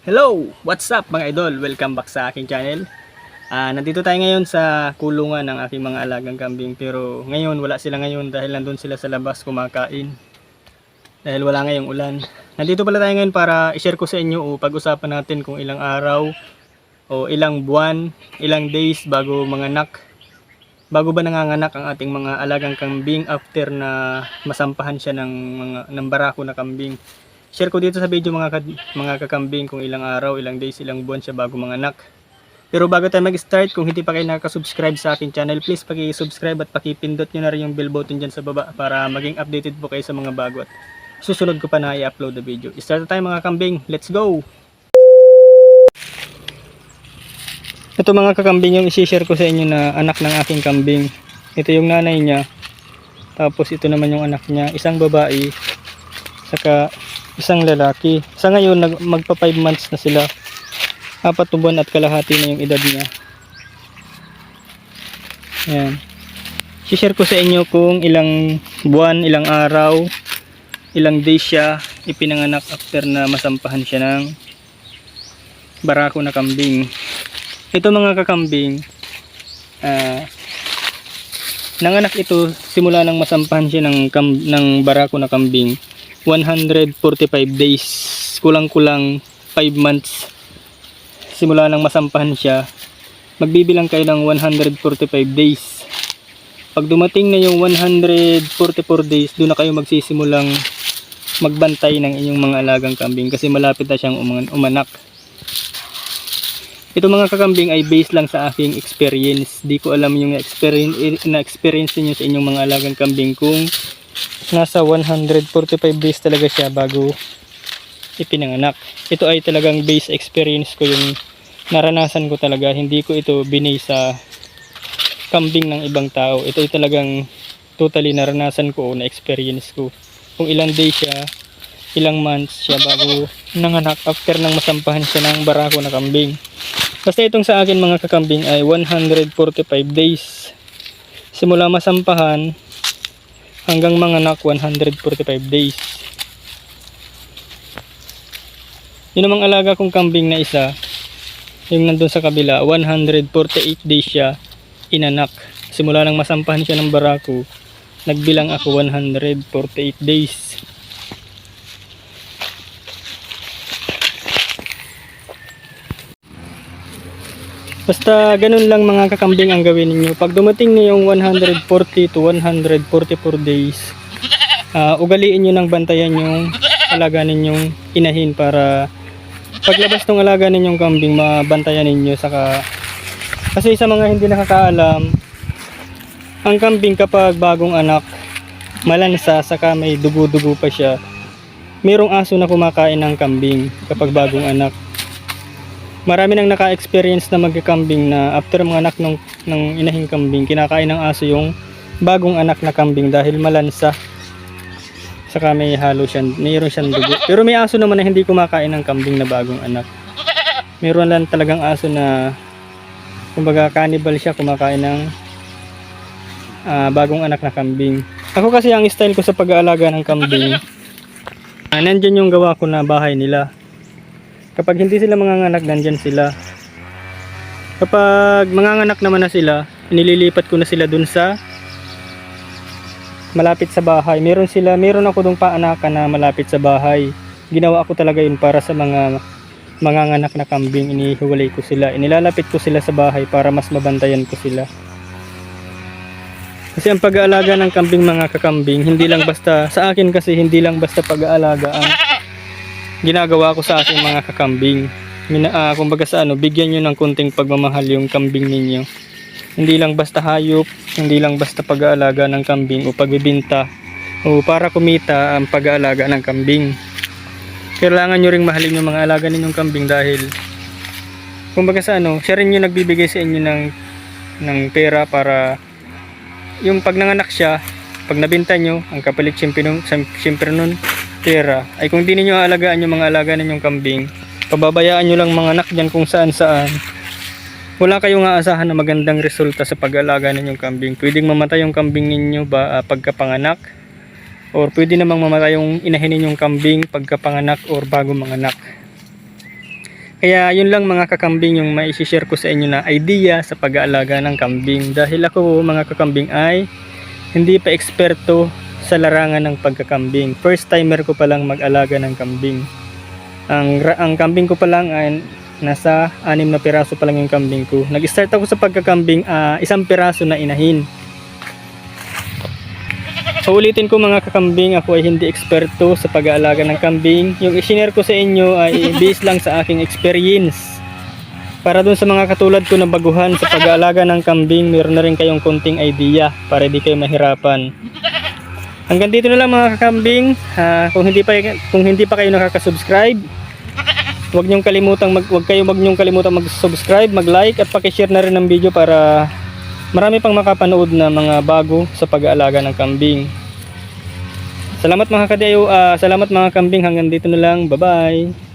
Hello! What's up mga idol? Welcome back sa aking channel. Ah, nandito tayo ngayon sa kulungan ng aking mga alagang kambing pero ngayon wala sila ngayon dahil nandun sila sa labas kumakain. Dahil wala ngayong ulan. Nandito pala tayo ngayon para i-share ko sa inyo o pag-usapan natin kung ilang araw o ilang buwan, ilang days bago manganak. Bago ba nanganganak ang ating mga alagang kambing after na masampahan siya ng mga ng barako na kambing. Share ko dito sa video mga ka- mga kakambing kung ilang araw, ilang days, ilang buwan siya bago manganak. Pero bago tayo mag-start, kung hindi pa kayo nakaka-subscribe sa akin channel, please paki-subscribe at paki-pindot nyo na rin yung bell button dyan sa baba para maging updated po kayo sa mga bago at susunod ko pa na i-upload na video. Start tayo mga kambing. Let's go! Ito mga kakambing yung isi-share ko sa inyo na anak ng aking kambing. Ito yung nanay niya. Tapos ito naman yung anak niya. Isang babae. Saka isang lalaki. Sa ngayon nag, magpa 5 months na sila. Apat na buwan at kalahati na yung edad niya. Ayan. I-share ko sa inyo kung ilang buwan, ilang araw, ilang days siya ipinanganak after na masampahan siya ng barako na kambing. Ito mga kakambing, ah, nanganak ito simula nang masampahan siya ng, kam, ng barako na kambing. 145 days, kulang-kulang 5 months simula nang masampahan siya. Magbibilang kayo ng 145 days. Pag dumating na yung 144 days, doon na kayo magsisimulang magbantay ng inyong mga alagang kambing kasi malapit na siyang uman- umanak. Ito mga kakambing ay based lang sa aking experience. Di ko alam yung experience na experience niyo sa inyong mga alagang kambing kung nasa 145 days talaga siya bago ipinanganak. Ito ay talagang base experience ko yung naranasan ko talaga. Hindi ko ito binay sa kambing ng ibang tao. Ito ay talagang totally naranasan ko o na experience ko. Kung ilang days siya, ilang months siya bago nanganak after nang masampahan siya ng barako na kambing. Basta itong sa akin mga kakambing ay 145 days. Simula masampahan hanggang manganak 145 days. Yun namang alaga kong kambing na isa, yung nandun sa kabila, 148 days siya inanak. Simula nang masampahan siya ng barako, nagbilang ako 148 days. Basta ganun lang mga kakambing ang gawin ninyo. Pag dumating na yung 140 to 144 days, ah, ugaliin nyo ng bantayan yung alaga ninyong inahin para paglabas ng alaga ninyong kambing, mabantayan ninyo. Saka, kasi sa mga hindi nakakaalam, ang kambing kapag bagong anak, malansa, saka may dugo-dugo pa siya, mayroong aso na kumakain ng kambing kapag bagong anak marami nang naka-experience na magkakambing na after mga anak ng, ng inahing kambing, kinakain ng aso yung bagong anak na kambing dahil malansa. Saka may halo siya, mayroon siyang dugo. Pero may aso naman na hindi kumakain ng kambing na bagong anak. Mayroon lang talagang aso na kumbaga cannibal siya, kumakain ng ah, bagong anak na kambing. Ako kasi ang style ko sa pag-aalaga ng kambing, ah, nandyan yung gawa ko na bahay nila. Kapag hindi sila manganganak, nandyan sila. Kapag manganganak naman na sila, nililipat ko na sila dun sa malapit sa bahay. Meron sila, meron ako dong paanakan na malapit sa bahay. Ginawa ko talaga yun para sa mga manganganak na kambing. Inihiwalay ko sila. Inilalapit ko sila sa bahay para mas mabantayan ko sila. Kasi ang pag-aalaga ng kambing mga kakambing, hindi lang basta, sa akin kasi hindi lang basta pag-aalaga ang ginagawa ko sa aking mga kakambing. Mina, ah, kumbaga sa ano, bigyan nyo ng kunting pagmamahal yung kambing ninyo. Hindi lang basta hayop, hindi lang basta pag-aalaga ng kambing o pagbibinta o para kumita ang pag-aalaga ng kambing. Kailangan nyo ring mahalin yung mga alaga ninyong kambing dahil kumbaga sa ano, siya rin yung nagbibigay sa inyo ng, ng pera para yung pag nanganak siya, pag nabinta nyo, ang kapalit siyempre nun, siyempre nun pera, ay kung di ninyo aalagaan yung mga alaga ninyong kambing, pababayaan nyo lang mga anak dyan kung saan saan, wala kayong aasahan na magandang resulta sa pag-alaga ninyong kambing. Pwedeng mamatay yung kambing ninyo ba ah, pagkapanganak, or pwede namang mamatay yung inahin ninyong kambing pagkapanganak or bago manganak. Kaya yun lang mga kakambing yung mai share ko sa inyo na idea sa pag-aalaga ng kambing. Dahil ako mga kakambing ay hindi pa eksperto sa larangan ng pagkakambing. First timer ko pa lang mag-alaga ng kambing. Ang, ang kambing ko pa lang ay nasa anim na piraso pa lang yung kambing ko. Nag-start ako sa pagkakambing ah, isang piraso na inahin. So ulitin ko mga kakambing, ako ay hindi eksperto sa pag-aalaga ng kambing. Yung isinare ko sa inyo ay based lang sa aking experience. Para dun sa mga katulad ko na baguhan sa pag-aalaga ng kambing, meron na rin kayong konting idea para di kayo mahirapan. Hanggang dito na lang mga kakambing. Ah, kung hindi pa kung hindi pa kayo nakaka-subscribe, huwag niyong kalimutang mag huwag kayo wag niyong kalimutang mag-subscribe, mag-like at paki-share na rin ng video para marami pang makapanood na mga bago sa pag-aalaga ng kambing. Salamat mga kadayo, ah, salamat mga kambing hanggang dito na lang. Bye-bye.